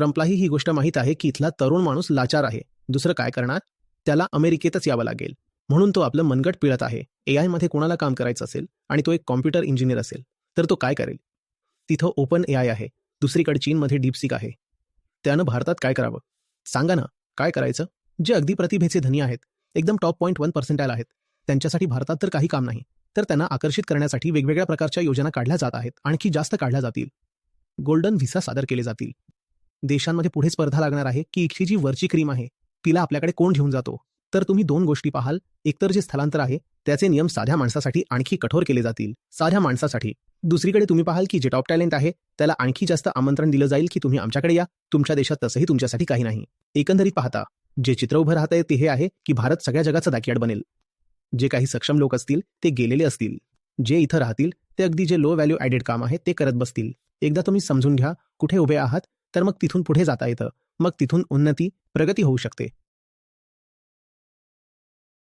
ट्रम्पलाही ही गोष्ट माहीत आहे की इथला तरुण माणूस लाचार आहे. दुसरं काय करणार? त्याला अमेरिकेतच यावं लागेल. म्हणून तो आपलं मनगट पिळत आहे. एआयमध्ये कोणाला काम करायचं असेल आणि तो एक कॉम्प्युटर इंजिनियर असेल तर तो काय करेल? तिथं ओपन एआय आहे. दुसरीकडे चीनमध्ये डीपसिक आहे. त्यानं भारतात काय करावं? सांगा ना काय करायचं? जे अगदी प्रतिभेचे धनी आहेत. एकदम टॉप पॉईंट वन पर्सेंटाईल आहेत. त्यांच्यासाठी भारतात तर काही काम नाही. तर त्यांना आकर्षित करण्यासाठी वेगवेगळ्या प्रकारच्या योजना काढल्या जात आहेत. आणखी जास्त काढल्या जातील. गोल्डन व्हिसा सादर केले जातील. देशांमध्ये पुढे स्पर्धा लागणार आहे की इथली जी वरची क्रीम आहे तिला आपल्याकडे कोण घेऊन जातो? तर तुम्ही दोन गोष्टी पाहाल. एकतर जे स्थलांतर आहे त्याचे नियम साध्या माणसासाठी आणखी कठोर केले जातील. साध्या माणसासाठी. दुसरीकडे तुम्ही पाहाल की जे टॉप टॅलेंट आहे त्याला आणखी जास्त आमंत्रण दिलं जाईल की तुम्ही आमच्याकडे या. तुमच्या देशात तसंही तुमच्यासाठी काही नाही. एकंदरीत पाहता जे चित्र उभं राहत आहे ते हे आहे की भारत सगळ्या जगाचं बॅकयार्ड बनेल. जे काही सक्षम लोक असतील ते गेलेले असतील. जे इथं राहतील ते अगदी जे लो व्हॅल्यू ॲडेड काम आहे ते करत बसतील. एकदा तुम्ही समजून घ्या कुठे उभे आहात तर मग तिथून पुढे जाता येतं. मग तिथून उन्नती प्रगती होऊ शकते.